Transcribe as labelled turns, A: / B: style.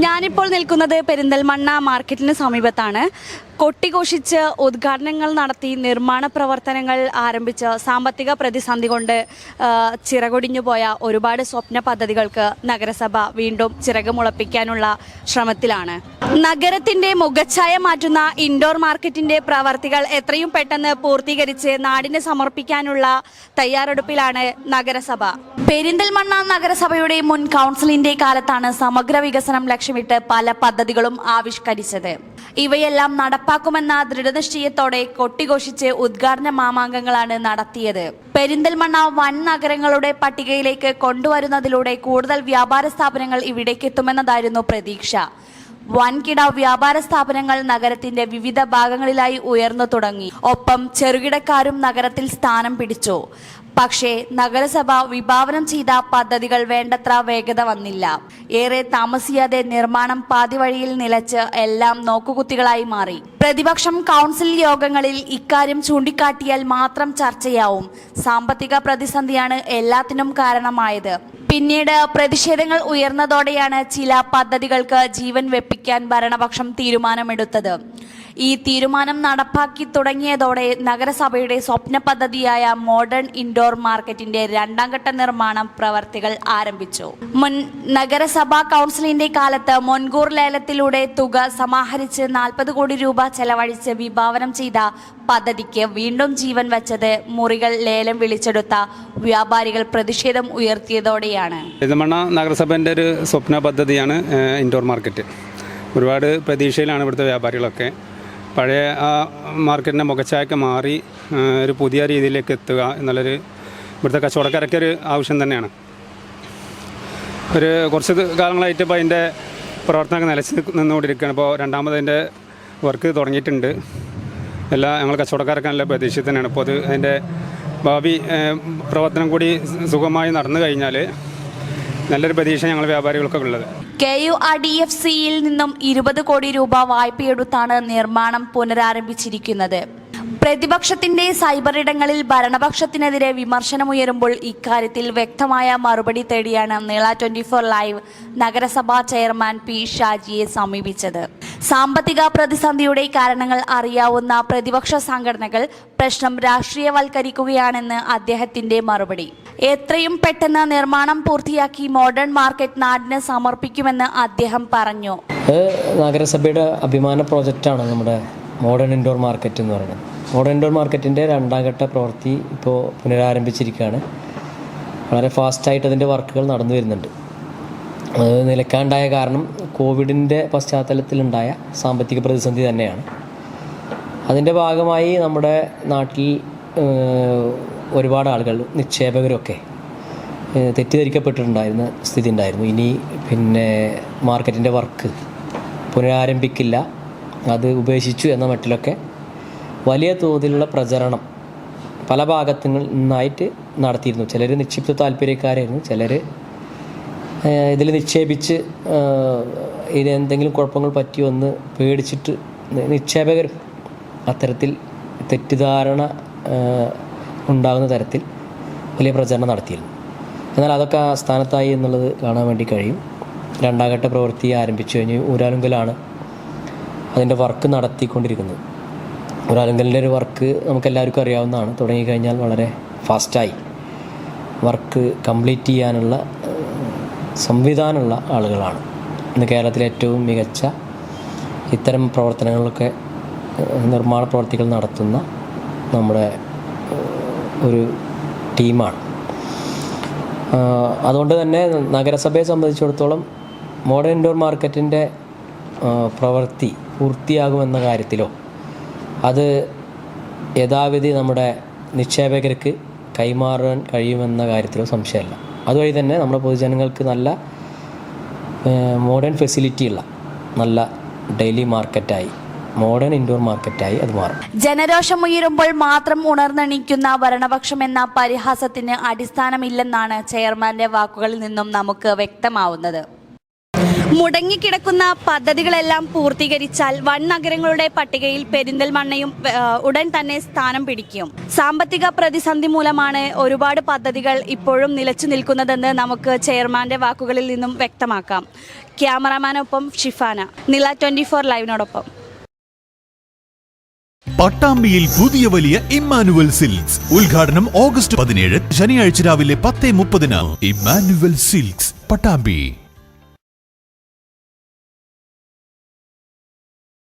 A: ഞാനിപ്പോൾ നിൽക്കുന്നത് പെരിന്തൽമണ്ണ മാർക്കറ്റിന് സമീപത്താണ്. കൊട്ടിഘോഷിച്ച് ഉദ്ഘാടനങ്ങൾ നടത്തി നിർമ്മാണ പ്രവർത്തനങ്ങൾ ആരംഭിച്ച് സാമ്പത്തിക പ്രതിസന്ധി കൊണ്ട് ചിറകൊടിഞ്ഞു പോയ ഒരുപാട് സ്വപ്ന പദ്ധതികൾക്ക് നഗരസഭ വീണ്ടും ചിറക് മുളപ്പിക്കാനുള്ള ശ്രമത്തിലാണ്. നഗരത്തിന്റെ മുഖച്ഛായ മാറ്റുന്ന ഇൻഡോർ മാർക്കറ്റിന്റെ പ്രവർത്തികൾ എത്രയും പെട്ടെന്ന് പൂർത്തീകരിച്ച് നാടിന് സമർപ്പിക്കാനുള്ള തയ്യാറെടുപ്പിലാണ് നഗരസഭ. പെരിന്തൽമണ്ണ നഗരസഭയുടെ മുൻ കൗൺസിലിന്റെ കാലത്താണ് സമഗ്ര വികസനം ലക്ഷ്യമിട്ട് പല പദ്ധതികളും ആവിഷ്കരിച്ചത്. ഇവയെല്ലാം നടപ്പാക്കുമെന്ന ദൃഢനിശ്ചയത്തോടെ കൊട്ടിഘോഷിച്ച് ഉദ്ഘാടന മാമാങ്കങ്ങളാണ് നടത്തിയത്. പെരിന്തൽമണ്ണ വൻ നഗരങ്ങളുടെ പട്ടികയിലേക്ക് കൊണ്ടുവരുന്നതിലൂടെ കൂടുതൽ വ്യാപാര സ്ഥാപനങ്ങൾ ഇവിടേക്ക് എത്തുമെന്നതായിരുന്നു പ്രതീക്ഷ. വൻകിട വ്യാപാര സ്ഥാപനങ്ങൾ നഗരത്തിന്റെ വിവിധ ഭാഗങ്ങളിലായി ഉയർന്നു തുടങ്ങി. ഒപ്പം ചെറുകിടക്കാരും നഗരത്തിൽ സ്ഥാനം പിടിച്ചു. പക്ഷേ നഗരസഭ വിഭാവനം ചെയ്ത പദ്ധതികൾ വേണ്ടത്ര വേഗത വന്നില്ല. ഏറെ താമസിയാതെ നിർമ്മാണം പാതിവഴിയിൽ നിലച്ച് എല്ലാം നോക്കുകുത്തികളായി മാറി. പ്രതിപക്ഷം കൗൺസിൽ യോഗങ്ങളിൽ ഇക്കാര്യം ചൂണ്ടിക്കാട്ടിയാൽ മാത്രം ചർച്ചയാവും. സാമ്പത്തിക പ്രതിസന്ധിയാണ് എല്ലാത്തിനും കാരണമായത്. പിന്നീട് പ്രതിഷേധങ്ങൾ ഉയർന്നതോടെയാണ് ചില പദ്ധതികൾക്ക് ജീവൻ വെപ്പിക്കാൻ ഭരണപക്ഷം തീരുമാനമെടുത്തത്. ഈ തീരുമാനം നടപ്പാക്കി തുടങ്ങിയതോടെ നഗരസഭയുടെ സ്വപ്ന പദ്ധതിയായ മോഡേൺ ഇൻഡോർ മാർക്കറ്റിന്റെ രണ്ടാം ഘട്ട നിർമ്മാണം പ്രവർത്തികൾ ആരംഭിച്ചു. മുൻ നഗരസഭാ കൗൺസിലിന്റെ കാലത്ത് മുൻകൂർ ലേലത്തിലൂടെ തുക സമാഹരിച്ച് നാൽപ്പത് കോടി രൂപ ചെലവഴിച്ച് വിഭാവനം ചെയ്ത പദ്ധതിക്ക് വീണ്ടും ജീവൻ വച്ചത് മുറികൾ ലേലം വിളിച്ചെടുത്ത വ്യാപാരികൾ പ്രതിഷേധം ഉയർത്തിയതോടെയാണ്.
B: പെരുന്തമണ്ണ ഒരു സ്വപ്ന പദ്ധതിയാണ് ഇൻഡോർ മാർക്കറ്റ്. ഒരുപാട് പ്രതീക്ഷയിലാണ് ഇവിടുത്തെ വ്യാപാരികളൊക്കെ. പഴയ ആ മാർക്കറ്റിന്റെ മുഖച്ചായൊക്കെ മാറി ഒരു പുതിയ രീതിയിലേക്ക് എത്തുക എന്നുള്ളൊരു ഇവിടുത്തെ കച്ചവടക്കാരൊക്കെ ഒരു ആവശ്യം തന്നെയാണ്. ഒരു കുറച്ച് കാലങ്ങളായിട്ട് ഇപ്പോൾ അതിന്റെ പ്രവർത്തനമൊക്കെ നിലച്ച് നിന്നുകൊണ്ടിരിക്കുകയാണ്. ഇപ്പോൾ രണ്ടാമത് അതിന്റെ വർക്ക് തുടങ്ങിയിട്ടുണ്ട്. എല്ലാ ഞങ്ങൾ കച്ചവടക്കാരൊക്കെ നല്ല പ്രതീക്ഷയിൽ തന്നെയാണ്. ഇപ്പോൾ അത് അതിന്റെ ഭാവി പ്രവർത്തനം കൂടി സുഖമായി നടന്നു കഴിഞ്ഞാൽ നല്ലൊരു പ്രതീക്ഷ ഞങ്ങൾ വ്യാപാരികൾക്കൊക്കെ ഉള്ളത്.
A: K U R D F സിയിൽ നിന്നും ഇരുപത് കോടി രൂപ വായ്പയെടുത്താണ് നിർമ്മാണം പുനരാരംഭിച്ചിരിക്കുന്നത്. പ്രതിപക്ഷത്തിന്റെ സൈബർ ഇടങ്ങളിൽ ഭരണപക്ഷത്തിനെതിരെ വിമർശനമുയരുമ്പോൾ ഇക്കാര്യത്തിൽ വ്യക്തമായ മറുപടി തേടിയാണ് നീള ട്വന്റി ഫോർ ലൈവ് നഗരസഭാ ചെയർമാൻ പി ഷാജിയെ സമീപിച്ചത്. സാമ്പത്തിക പ്രതിസന്ധിയുടെ കാരണങ്ങൾ അറിയാവുന്ന പ്രതിപക്ഷ സംഘടനകൾ പ്രശ്നം രാഷ്ട്രീയവൽക്കരിക്കുകയാണെന്ന് അദ്ദേഹത്തിന്റെ മറുപടി. എത്രയും പെട്ടെന്ന് നിർമ്മാണം പൂർത്തിയാക്കി മോഡേൺ മാർക്കറ്റ് നാടിന് സമർപ്പിക്കുമെന്ന് അദ്ദേഹം പറഞ്ഞു.
C: നഗരസഭയുടെ അഭിമാന പ്രോജക്റ്റാണ് നമ്മുടെ മോഡേൺ ഇൻഡോർ മാർക്കറ്റ് എന്ന് പറയുന്നത്. മോഡേൺ ഇൻഡോർ മാർക്കറ്റിന്റെ രണ്ടാം ഘട്ട പ്രവൃത്തി ഇപ്പോൾ പുനരാരംഭിച്ചിരിക്കുകയാണ്. വളരെ ഫാസ്റ്റായിട്ട് അതിന്റെ വർക്കുകൾ നടന്നു വരുന്നുണ്ട്. നിലക്കാണ്ടായ കാരണം കോവിഡിന്റെ പശ്ചാത്തലത്തിലുണ്ടായ സാമ്പത്തിക പ്രതിസന്ധി തന്നെയാണ്. അതിന്റെ ഭാഗമായി നമ്മുടെ നാട്ടിൽ ഒരുപാട് ആളുകൾ നിക്ഷേപകരൊക്കെ തെറ്റിദ്ധരിക്കപ്പെട്ടിട്ടുണ്ടായിരുന്ന സ്ഥിതി ഉണ്ടായിരുന്നു ഇനി പിന്നെ മാർക്കറ്റിന്റെ വർക്ക് പുനരാരംഭിക്കില്ല. അത് ഉപേക്ഷിച്ചു എന്ന മട്ടിലൊക്കെ വലിയ തോതിലുള്ള പ്രചരണം പല ഭാഗത്തു നിന്നായിട്ട് നടത്തിയിരുന്നു. ചിലർ നിക്ഷിപ്ത താല്പര്യക്കാരായിരുന്നു ചിലർ ഇതിൽ നിക്ഷേപിച്ച് ഇത് എന്തെങ്കിലും കുഴപ്പങ്ങൾ പറ്റിയോ എന്ന് പേടിച്ചിട്ട് നിക്ഷേപകർ അത്തരത്തിൽ തെറ്റിദ്ധാരണ ഉണ്ടാകുന്ന തരത്തിൽ വലിയ പ്രചരണം നടത്തിയിരുന്നു. എന്നാൽ അതൊക്കെ ആ സ്ഥാനത്തായി എന്നുള്ളത് കാണാൻ വേണ്ടി കഴിയും. രണ്ടാം ഘട്ട പ്രവൃത്തി ആരംഭിച്ചു കഴിഞ്ഞ് ഊരാലുങ്കലാണ് അതിന്റെ വർക്ക് നടത്തിക്കൊണ്ടിരിക്കുന്നത്. ഊരാലുങ്കലിന്റെ ഒരു വർക്ക് നമുക്ക് എല്ലാവർക്കും അറിയാവുന്നതാണ്. തുടങ്ങിക്കഴിഞ്ഞാൽ വളരെ ഫാസ്റ്റായി. വർക്ക് കംപ്ലീറ്റ് ചെയ്യാനുള്ള സംവിധാനമുള്ള ആളുകളാണ്. ഇന്ന് കേരളത്തിലെ ഏറ്റവും മികച്ച ഇത്തരം പ്രവർത്തനങ്ങളൊക്കെ നിർമ്മാണ പ്രവർത്തികൾ നടത്തുന്ന നമ്മുടെ ഒരു ടീമാണ്. അതുകൊണ്ട് തന്നെ നഗരസഭയെ സംബന്ധിച്ചിടത്തോളം മോഡേൺ ഇൻഡോർ മാർക്കറ്റിന്റെ പ്രവൃത്തി പൂർത്തിയാകുമെന്ന കാര്യത്തിലോ അത് യഥാവിധി നമ്മുടെ നിക്ഷേപകർക്ക് കൈമാറാൻ കഴിയുമെന്ന കാര്യത്തിലോ സംശയമില്ല. അതുവഴി തന്നെ നമ്മുടെ പൊതുജനങ്ങൾക്ക് നല്ല മോഡേൺ ഫെസിലിറ്റി ഉള്ള നല്ല ഡെയിലി മാർക്കറ്റായി മോഡേൺ ഇൻഡോർ മാർക്കറ്റായി അത് മാറും.
A: ജനരോഷം ഉയരുമ്പോൾ മാത്രം ഉണർന്നെണീക്കുന്ന ഭരണപക്ഷം എന്ന പരിഹാസത്തിന് അടിസ്ഥാനമില്ലെന്നാണ് ചെയർമാന്റെ വാക്കുകളിൽ നിന്നും നമുക്ക് വ്യക്തമാവുന്നത്. മുടങ്ങിക്കിടക്കുന്ന പദ്ധതികളെല്ലാം പൂർത്തീകരിച്ചാൽ വൻ നഗരങ്ങളുടെ പട്ടികയിൽ പെരിന്തൽമണ്ണയും ഉടൻ തന്നെ സ്ഥാനം പിടിക്കും. സാമ്പത്തിക പ്രതിസന്ധി മൂലമാണ് ഒരുപാട് പദ്ധതികൾ ഇപ്പോഴും നിലച്ചു നിൽക്കുന്നതെന്ന് നമുക്ക് ചെയർമാന്റെ വാക്കുകളിൽ നിന്നും വ്യക്തമാക്കാം. ക്യാമറാമാനൊപ്പം ഷിഫാന. നില ട്വന്റി ഫോർ ലൈവിനോടൊപ്പം.
D: പട്ടാമ്പിയിൽ പുതിയ വലിയ ഇമ്മാനുവൽ സിൽക്സ്. ഉദ്ഘാടനം ഓഗസ്റ്റ് പതിനേഴ് ശനിയാഴ്ച രാവിലെ പത്ത് മുപ്പതിന്. ഇമ്മാനുവൽ സിൽക്സ് പട്ടാമ്പി.